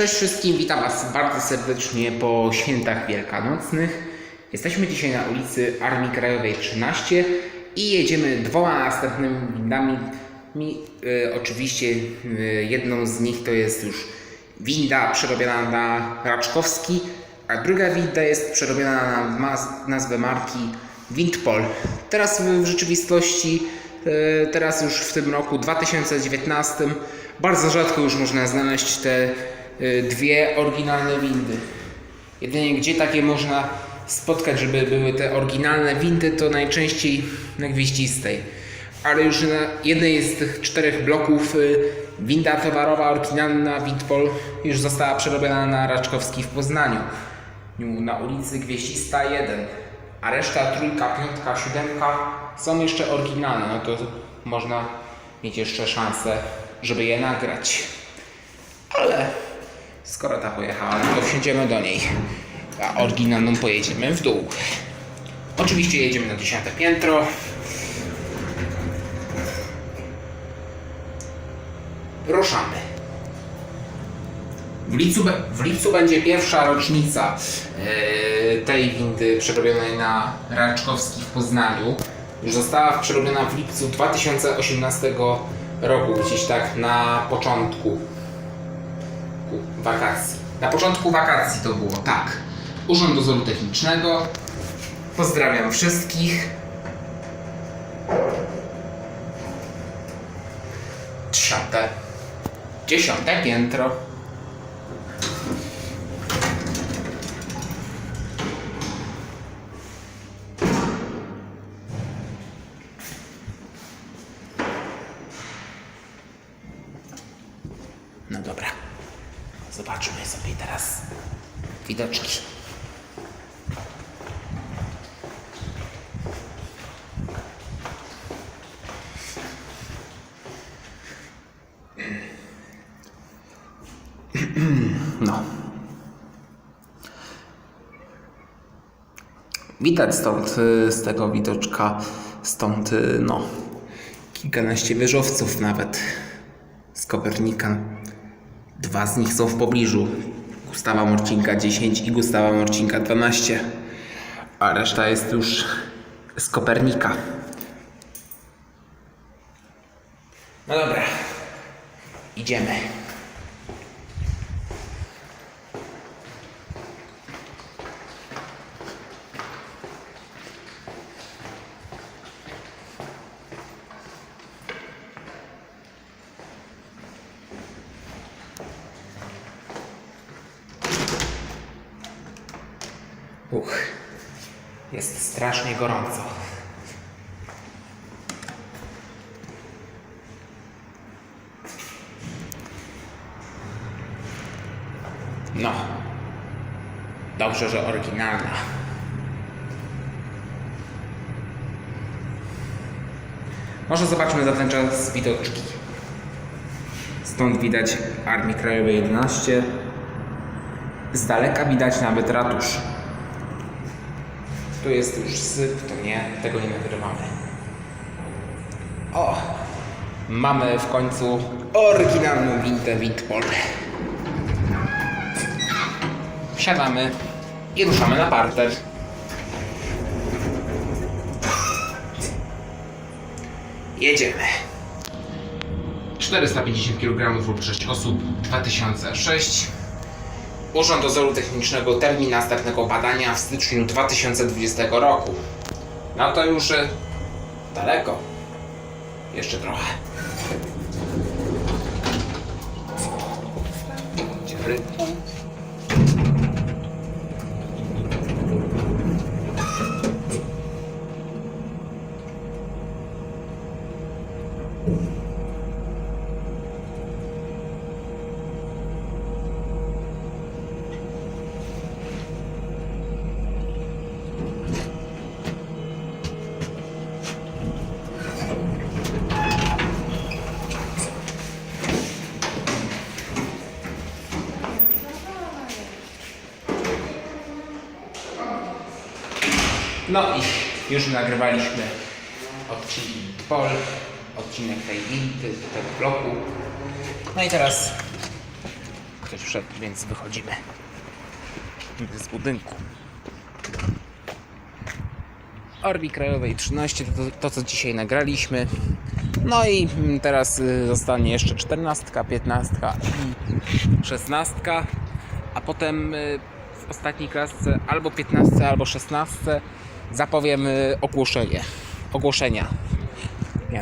Cześć wszystkim, witam Was bardzo serdecznie po świętach wielkanocnych. Jesteśmy dzisiaj na ulicy Armii Krajowej 13 i jedziemy dwoma następnymi windami. Mi, e, oczywiście e, jedną z nich to jest już winda przerobiona na Raczkowski, a druga winda jest przerobiona na mas- nazwę marki Windpol. Teraz w, w rzeczywistości, e, teraz już w tym roku 2019, bardzo rzadko już można znaleźć te dwie oryginalne windy. Jedynie gdzie takie można spotkać, żeby były te oryginalne windy, to najczęściej na Gwieździstej. Ale już na jednej z tych czterech bloków y, winda towarowa oryginalna Windpol już została przerobiona na Raczkowski w Poznaniu. Na ulicy Gwieździsta 1. A reszta trójka, piątka, siódemka są jeszcze oryginalne. No to można mieć jeszcze szansę, żeby je nagrać. Ale skoro ta pojechała, no to wsiądziemy do niej. A oryginalną pojedziemy w dół. Oczywiście jedziemy na dziesiąte piętro. Ruszamy. W lipcu, w lipcu będzie pierwsza rocznica e, tej windy przerobionej na Raczkowski w Poznaniu. Już została przerobiona w lipcu 2018 roku, gdzieś tak na początku wakacji. Na początku wakacji to było, tak. Urząd Dozoru Technicznego. Pozdrawiam wszystkich. Dziesiąte. Dziesiąte piętro. Zobaczmy sobie teraz widoczki. No. Widać stąd, y, z tego widoczka, stąd, y, no, kilkanaście wieżowców nawet z Kopernika. Dwa z nich są w pobliżu. Gustawa Morcinka 10 i Gustawa Morcinka 12. A reszta jest już z Kopernika. No dobra. Idziemy. Uch. Jest strasznie gorąco. No. Dobrze, że oryginalna. Może zobaczmy za ten czas widoczki. Stąd widać Armii Krajowej 11. Z daleka widać nawet ratusz. Tu jest już syp, to nie, tego nie nagrywamy. O! Mamy w końcu oryginalną wintę Windpol. Wsiadamy i ruszamy na parter. Jedziemy. 450 kg lub 6 osób, 2006. Urząd Dozoru Technicznego termin następnego badania w styczniu 2020 roku. No to już e, daleko. Jeszcze trochę. Dzień dobry. No i już nagrywaliśmy odcinek Pol, odcinek tej windy, tego bloku. No i teraz ktoś wszedł, więc wychodzimy z budynku. Orbi Krajowej 13 to, to co dzisiaj nagraliśmy. No i mm, teraz y, zostanie jeszcze 14, 15 i 16, a potem y, w ostatniej klasce albo 15, albo 16 zapowiem y, ogłoszenie, ogłoszenia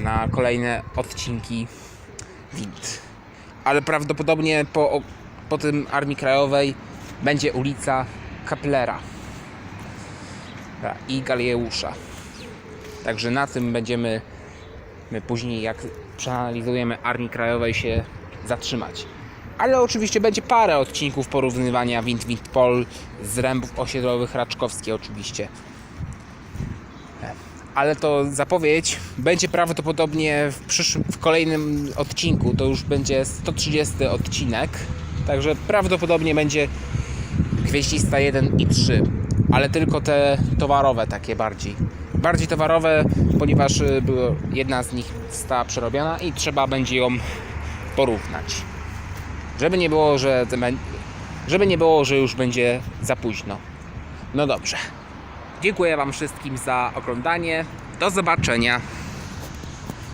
na kolejne odcinki WINT. Ale prawdopodobnie po, po tym Armii Krajowej będzie ulica Kaplera i Galeusza. Także na tym będziemy my później, jak przeanalizujemy Armii Krajowej, się zatrzymać. Ale oczywiście będzie parę odcinków porównywania Wind Wind Pol z rębów osiedlowych Raczkowskie oczywiście. Ale to zapowiedź będzie prawdopodobnie w, przyszłym, w kolejnym odcinku. To już będzie 130 odcinek. Także prawdopodobnie będzie Gwieździsta 1 i 3, ale tylko te towarowe takie bardziej. Bardziej towarowe, ponieważ y, jedna z nich została przerobiona i trzeba będzie ją porównać. Żeby nie było, że żeby nie było, że już będzie za późno. No dobrze. Dziękuję Wam wszystkim za oglądanie. Do zobaczenia.